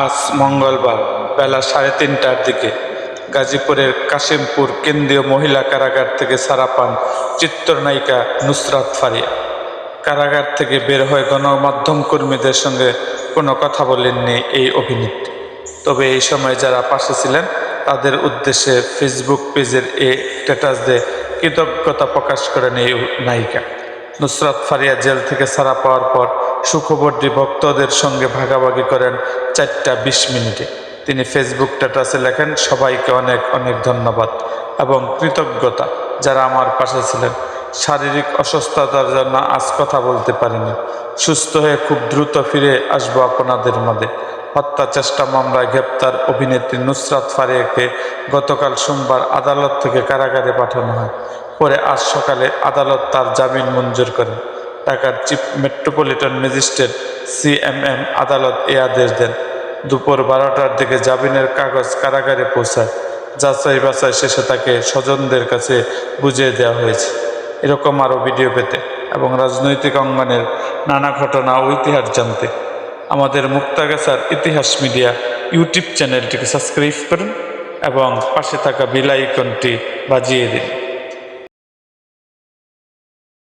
আজ মঙ্গলবার বেলা সাড়ে তিনটার দিকে গাজীপুরের কাশিমপুর কেন্দ্রীয় মহিলা কারাগার থেকে ছাড়া পান চিত্রনায়িকা নুসরাত ফারিয়া। কারাগার থেকে বের হয়ে গণমাধ্যম কর্মীদের সঙ্গে কোনো কথা বলেননি এই অভিনেত্রী তবে এই সময় যারা পাশে ছিলেন, তাদের উদ্দেশ্যে ফেসবুক পেজের এ স্ট্যাটাস দিয়ে কৃতজ্ঞতা প্রকাশ করেন এই নায়িকা। নুসরাত ফারিয়া জেল থেকে ছাড়া পাওয়ার পর সুখবরটি ভক্তদের সঙ্গে ভাগাভাগি করেন চারটা বিশ মিনিটে। তিনি ফেসবুক স্ট্যাটাসে লেখেন, সবাইকে অনেক অনেক ধন্যবাদ এবং কৃতজ্ঞতা যারা আমার পাশে ছিলেন। শারীরিক অসুস্থতার জন্য আজ কথা বলতে পারিনি। সুস্থ হয়ে খুব দ্রুত ফিরে আসব আপনাদের মধ্যে। হত্যা চেষ্টা মামলায় গ্রেপ্তার অভিনেত্রী নুসরাত ফারিয়াকে গতকাল সোমবার আদালত থেকে কারাগারে পাঠানো হয়। পরে আজ সকালে আদালত তার জামিন মঞ্জুর করেন। ঢাকার চিফ মেট্রোপলিটন ম্যাজিস্ট্রেট সিএমএম আদালত এ আদেশ দেন। দুপুর বারোটার দিকে জামিনের কাগজ কারাগারে পৌঁছায়। যাচাই বাছাই শেষে তাকে স্বজনদের কাছে বুঝিয়ে দেওয়া হয়েছে। এরকম আরও ভিডিও পেতে এবং রাজনৈতিক অঙ্গনের নানা ঘটনা ও ইতিহাস জানতে আমাদের মুক্তাগাছার ইতিহাস মিডিয়া ইউটিউব চ্যানেলটিকে সাবস্ক্রাইব করুন এবং পাশে থাকা বেল আইকনটি বাজিয়ে দিন।